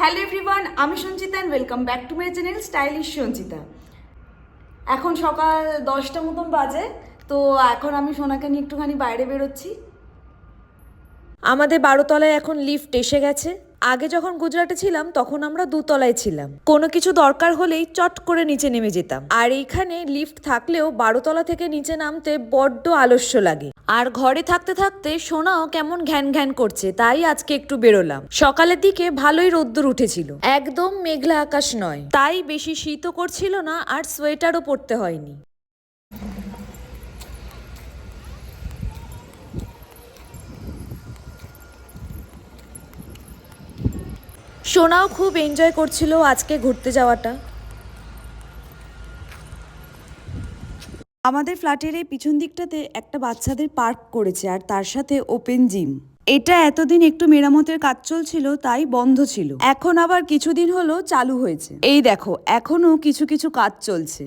Hello everyone আমি Sanchita and welcome back to my channel stylish Sanchita. এখন সকাল দশটা মতন বাজে, তো এখন আমি সোনাকে নিয়ে একটুখানি বাইরে বেরোচ্ছি। আমাদের বারোতলায় এখন লিফট এসে গেছে। আগে যখন গুজরাটে ছিলাম, তখন আমরা দুতলায় ছিলাম। কোনো কিছু দরকার হলেই চট করে নিচে নেমে যেতাম। আর এইখানে লিফট থাকলেও বারোতলা থেকে নিচে নামতে বড্ড আলস্য লাগে। আর ঘরে থাকতে থাকতে সোনাও কেমন ঘ্যান ঘ্যান করছে, তাই আজকে একটু বেরোলাম। সকালের দিকে ভালোই রোদ্দুর উঠেছিল। একদম মেঘলা আকাশ নয়। তাই বেশি শীতও করছিল না, আর সোয়েটারও পরতে হয়নি। সোনাও খুব এনজয় করছিল আজকে ঘুরতে যাওয়াটা। আমাদের ফ্ল্যাটের এই পিছন দিকটাতে একটা বাচ্চাদের পার্ক করেছে আর তার সাথে ওপেন জিম। এটা এতদিন একটু মেরামতের কাজ চলছিল, তাই বন্ধ ছিল। এখন আবার কিছুদিন হলো চালু হয়েছে। এই দেখো এখনও কিছু কিছু কাজ চলছে।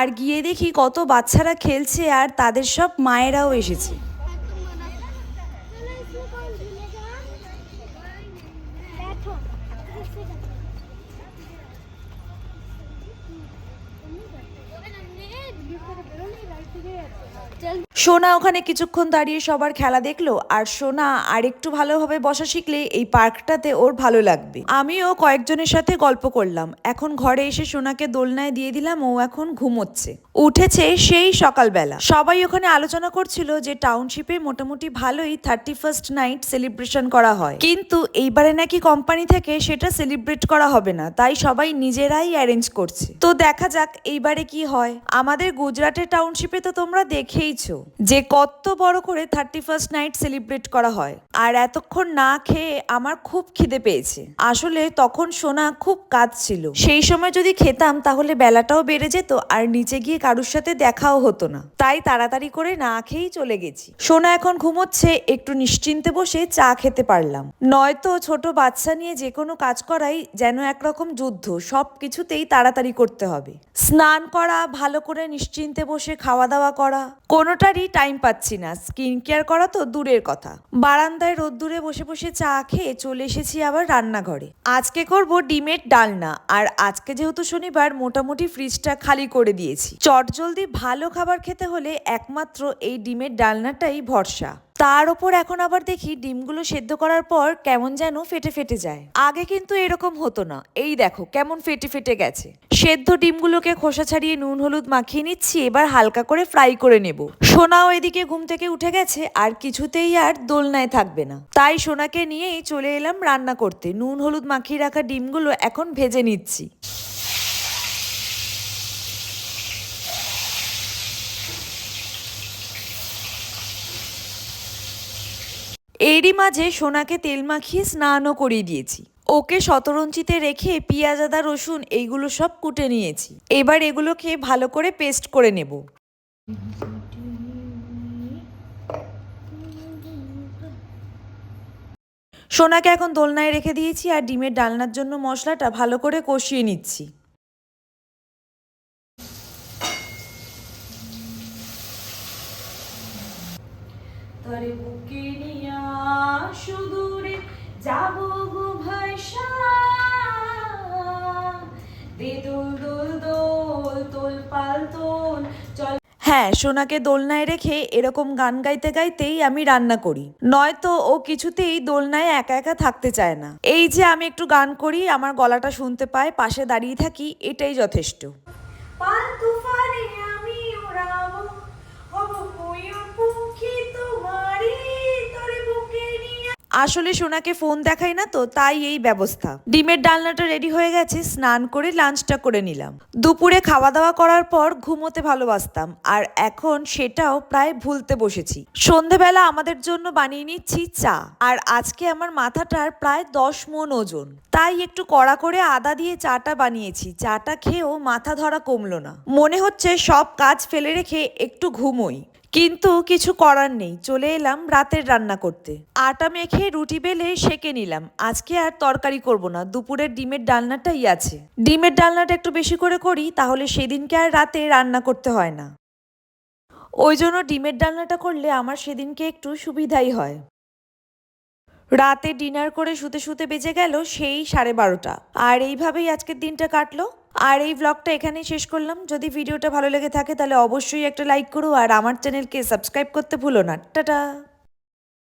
আর গিয়ে দেখি কত বাচ্চারা খেলছে আর তাদের সব মায়েরাও এসেছে। जिस तरह बेरोली लाइट है সোনা ওখানে কিছুক্ষণ দাঁড়িয়ে সবার খেলা দেখল, আর সোনা আর একটু ভালোভাবে বসা শিখলে এই পার্কটাতে ওর ভালো লাগবে। আমিও কয়েকজনের সাথে গল্প করলাম। এখন ঘরে এসে সোনাকে দোলনায় দিয়ে দিলাম, ও এখন ঘুমোচ্ছে। উঠেছে সেই সকালবেলা। সবাই ওখানে আলোচনা করছিল যে টাউনশিপে মোটামুটি ভালোই থার্টি ফার্স্ট নাইট সেলিব্রেশন করা হয়। কিন্তু এইবারে নাকি কোম্পানি থেকে সেটা সেলিব্রেট করা হবে না, তাই সবাই নিজেরাই অ্যারেঞ্জ করছে। তো দেখা যাক, এইবারে কি হয়। আমাদের গুজরাটের টাউনশিপে তো তোমরা দেখেইছো। যে কত বড় করে থার্টি ফার্স্ট নাইট সেলিব্রেট করা হয়। আর এতক্ষণ না খেয়ে আমার খুব খিদে পেয়েছে। আসলে তখন সোনা খুব কাজ ছিল সেই সময় যদি খেতাম, তাহলে বেলাটাও বেড়ে যেত আর নিচে গিয়ে কারুর সাথে দেখাও হতো না। তাই তাড়াতাড়ি করে না খেয়েই চলে গেছি। সোনা এখন ঘুমোচ্ছে, একটু নিশ্চিন্তে বসে চা খেতে পারলাম। নয়তো ছোট বাচ্চা নিয়ে যে কোনো কাজ করাই যেন একরকম যুদ্ধ, সব কিছুতেই তাড়াতাড়ি করতে হবে। স্নান করা, ভালো করে নিশ্চিন্তে বসে খাওয়া দাওয়া করা কোনোটারই টাইম পাচ্ছি না। স্কিন কেয়ার করা তো দূরের কথা। বারান্দায় রোদ্দুরে বসে বসে চা খেয়ে চলে এসেছি আবার রান্নাঘরে। আজকে করব ডিমের ডালনা। আর আজকে যেহেতু শনিবার, মোটামুটি ফ্রিজটা খালি করে দিয়েছি। চটজলদি ভালো খাবার খেতে হলে একমাত্র এই ডিমের ডালনাটাই ভরসা। তার ওপর এখন আবার দেখি ডিমগুলো সেদ্ধ করার পর কেমন যেন ফেটে ফেটে যায়। আগে কিন্তু এরকম হতো না। এই দেখো, কেমন ফেটে ফেটে গেছে। সেদ্ধ ডিমগুলোকে খোসা ছাড়িয়ে নুন, হলুদ মাখিয়ে নিচ্ছি, এবার হালকা করে ফ্রাই করে নেব। সোনাও এদিকে ঘুম থেকে উঠে গেছে, আর কিছুতেই আর দোলনায় থাকবে না। তাই সোনাকে নিয়েই চলে এলাম রান্না করতে। নুন, হলুদ মাখিয়ে রাখা ডিমগুলো এখন ভেজে নিচ্ছি। এরই মাঝে সোনাকে তেল মাখিয়ে স্নানও করিয়ে দিয়েছি। ওকে শতরঞ্চিতে রেখে পেঁয়াজ আদা রসুন এইগুলো সব কুটে নিয়েছি। এবার এগুলোকে ভালো করে পেস্ট করে নেব। সোনাকে এখন দোলনায় রেখে দিয়েছি আর ডিমের ডালনার জন্য মশলাটা ভালো করে কষিয়ে নিচ্ছি। তরে বুকে নিয়া সুদূরে যাব গো হ্যাঁ সোনাকে দোলনায় রেখে এরকম গান গাইতে গাইতেই আমি রান্না করি। নয়তো ও কিছুতেই দোলনায় একা একা থাকতে চায় না। এই যে আমি একটু গান করি, আমার গলাটা শুনতে পায়, পাশে দাঁড়িয়ে থাকি, এটাই যথেষ্ট। আসলে সোনাকে ফোন দেখাই না তো, তাই এই ব্যবস্থা। ডিমের ডালনাটা রেডি হয়ে গেছে, স্নান করে লাঞ্চটা করে নিলাম। দুপুরে খাওয়া দাওয়া করার পর ঘুমোতে ভালোবাসতাম, আর এখন সেটাও প্রায় ভুলতে বসেছি। সন্ধেবেলা আমাদের জন্য বানিয়ে নিচ্ছি চা, আর আজকে আমার মাথাটার প্রায় দশ মন ওজন। তাই একটু কড়া করে আদা দিয়ে চাটা বানিয়েছি, চাটা খেয়েও মাথা ধরা কমলো না। মনে হচ্ছে সব কাজ ফেলে রেখে একটু ঘুমোই। কিন্তু কিছু করার নেই। চলে এলাম রাতের রান্না করতে। আটা মেখে রুটি বেলে সেকে নিলাম। আজকে আর তরকারি করব না। দুপুরের ডিমের ডালনাটাই আছে। ডিমের ডালনাটা একটু বেশি করে করি, তাহলে সেদিনকে আর রাতে রান্না করতে হয় না। ওই জন্য ডিমের ডালনাটা করলে আমার সেদিনকে একটু সুবিধাই হয়। রাতে ডিনার করে শুতে শুতে বেজে গেল সেই সাড়ে বারোটা। আর এইভাবেই আজকের দিনটা কাটলো। আর এই ব্লগটা এখানেই শেষ করলাম। যদি ভিডিওটা ভালো লেগে থাকে, তাহলে অবশ্যই একটা লাইক করো আর আমার চ্যানেলকে সাবস্ক্রাইব করতে ভুলো না। টাটা!